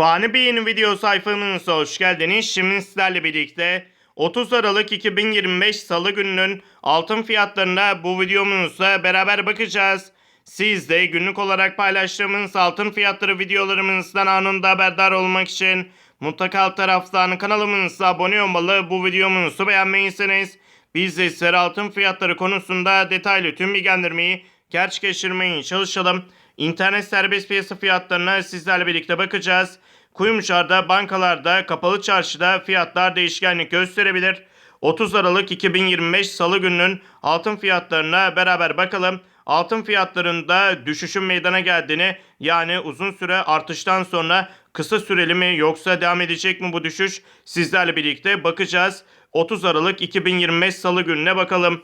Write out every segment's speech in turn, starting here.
Fani Bey'in video sayfamıza hoş geldiniz. Şimdi sizlerle birlikte 30 Aralık 2025 Salı gününün altın fiyatlarına bu videomuzla beraber bakacağız. Siz de günlük olarak paylaştığımız altın fiyatları videolarımızdan anında haberdar olmak için mutlaka alt taraftan kanalımıza abone olmalı. Bu videomuzu beğenmeyseniz biz de sizlere altın fiyatları konusunda detaylı tüm bilgilendirmeyi gerçekleştirmeye çalışalım. İnternet serbest piyasa fiyatlarına sizlerle birlikte bakacağız. Kuyumcularda, bankalarda, kapalı çarşıda fiyatlar değişkenlik gösterebilir. 30 Aralık 2025 Salı gününün altın fiyatlarına beraber bakalım. Altın fiyatlarında düşüşün meydana geldiğini yani uzun süre artıştan sonra kısa süreli mi yoksa devam edecek mi bu düşüş sizlerle birlikte bakacağız. 30 Aralık 2025 Salı gününe bakalım.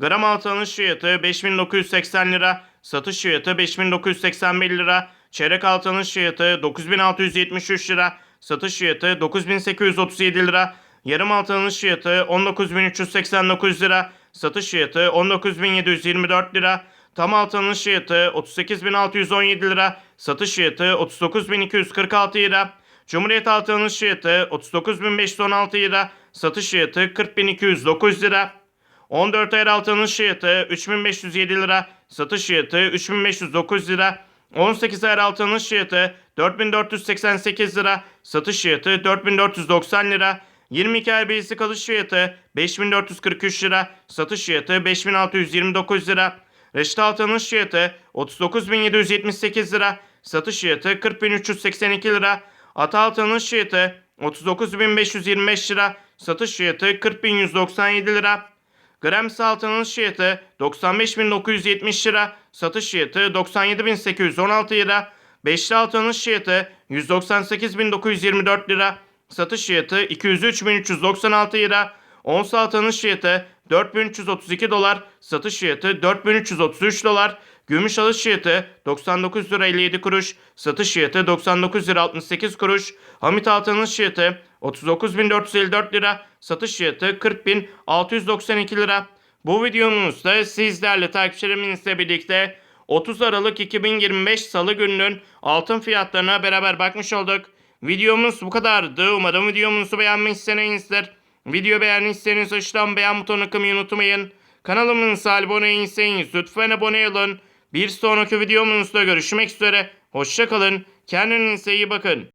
Gram altın alış fiyatı 5980 lira, satış fiyatı 5981 lira, çeyrek altın alış fiyatı 9673 lira, satış fiyatı 9837 lira, yarım altın alış fiyatı 19389 lira, satış fiyatı 19724 lira, tam altın alış fiyatı 38617 lira, satış fiyatı 39246 lira, Cumhuriyet altın alış fiyatı 39516 lira, satış fiyatı 40209 lira. 14 ayar altının fiyatı 3507 lira, satış fiyatı 3509 lira. 18 ayar altının fiyatı 4488 lira, satış fiyatı 4490 lira. 22 ay basic alış fiyatı 5443 lira, satış fiyatı 5629 lira. Reşit altın alış fiyatı 39778 lira, satış fiyatı 40382 lira. Ata altın alış fiyatı 39525 lira, satış fiyatı 40197 lira. Gram altın alış fiyatı 95.970 lira, satış fiyatı 97.816 lira. Beşli altın alış fiyatı 198.924 lira, satış fiyatı 203.396 lira. Ons altın alış fiyatı 4332 dolar, satış fiyatı 4333 dolar. Gümüş alış fiyatı 99 lira 57 kuruş, satış fiyatı 99 lira 68 kuruş. Hamit altın alış fiyatı 39.454 lira, satış fiyatı 40.692 lira. Bu videomuzda sizlerle takipçilerimizle birlikte 30 Aralık 2025 Salı gününün altın fiyatlarına beraber bakmış olduk. Videomuz bu kadardı. Umarım videomuzu beğenmişsinizdir. Video beğendiyseniz aşağıdan beğen butonuna kılmayı unutmayın. Kanalımıza abone değilseniz lütfen abone olun. Bir sonraki videomuzda görüşmek üzere. Hoşçakalın. Kendinize iyi bakın.